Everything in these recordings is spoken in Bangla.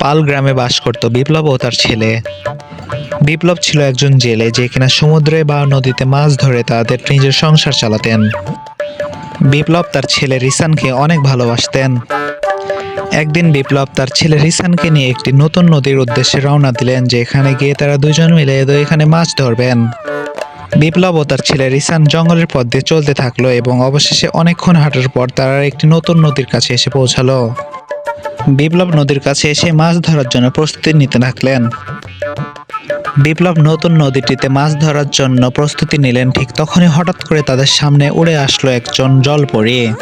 পাল গ্রামে বাস করত বিপ্লব ও তার ছেলে। বিপ্লব ছিল একজন জেলে যে কিনা সমুদ্রে বা নদীতে মাছ ধরে তাদের নিজের সংসার চালাতেন। বিপ্লব তার ছেলে রিসানকে অনেক ভালোবাসতেন। একদিন বিপ্লব তার ছেলে রিসানকে নিয়ে একটি নতুন নদীর উদ্দেশ্যে রওনা দিলেন যেখানে গিয়ে তারা দুজন মিলে এখানে মাছ ধরবেন। বিপ্লব ও তার ছেলে রিসান জঙ্গলের পথ দিয়ে চলতে থাকল এবং অবশেষে অনেকক্ষণ হাঁটার পর তারা একটি নতুন নদীর কাছে এসে পৌঁছালো। বিপ্লব নদীর কাছে এসে মাছ ধরার জন্য প্রস্তুতি নিতে থাকলেন। বিপ্লব নতুন নদীটিতে মাছ ধরার জন্য প্রস্তুতি নিলেন, ঠিক তখনই হঠাৎ করে তাদের সামনে উড়ে আসলো একজন জলপরি।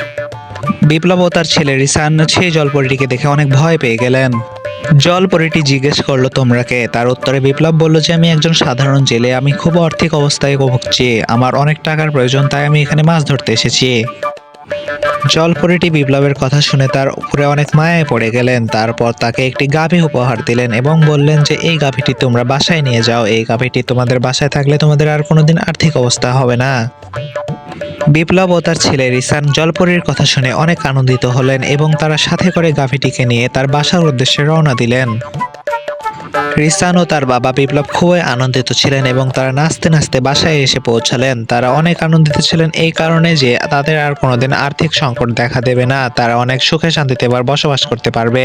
বিপ্লব ও তার ছেলে রিসান সেই জলপরিটিকে দেখে অনেক ভয় পেয়ে গেলেন। জলপরিটি জিজ্ঞেস করল, তোমরা কে? তার উত্তরে বিপ্লব বলল, যে আমি একজন সাধারণ জেলে, আমি খুব আর্থিক অবস্থায় ভুগছি, আমার অনেক টাকার প্রয়োজন, তাই আমি এখানে মাছ ধরতে এসেছি। জলপরিটি বিপ্লবের কথা শুনে তার উপরে অনেক মায়ায় পড়ে গেলেন। তারপর তাকে একটি গাভী উপহার দিলেন এবং বললেন যে, এই গাভীটি তোমরা বাসায় নিয়ে যাও। এই গাভীটি তোমাদের বাসায় থাকলে তোমাদের আর কোনোদিন আর্থিক অবস্থা হবে না। বিপ্লব ও তার ছেলে রিসান জলপরীর কথা শুনে অনেক আনন্দিত হলেন এবং তারা সাথে করে গাভীটিকে নিয়ে তার বাসার উদ্দেশ্যে রওনা দিলেন। রিসান ও তার বাবা বিপ্লব খুবই আনন্দিত ছিলেন এবং তারা নাচতে নাচতে বাসায় এসে পৌঁছালেন। তারা অনেক আনন্দিত ছিলেন এই কারণে যে তাদের আর কোনোদিন আর্থিক সংকট দেখা দেবে না। তারা অনেক সুখে শান্তিতে এবার বসবাস করতে পারবে।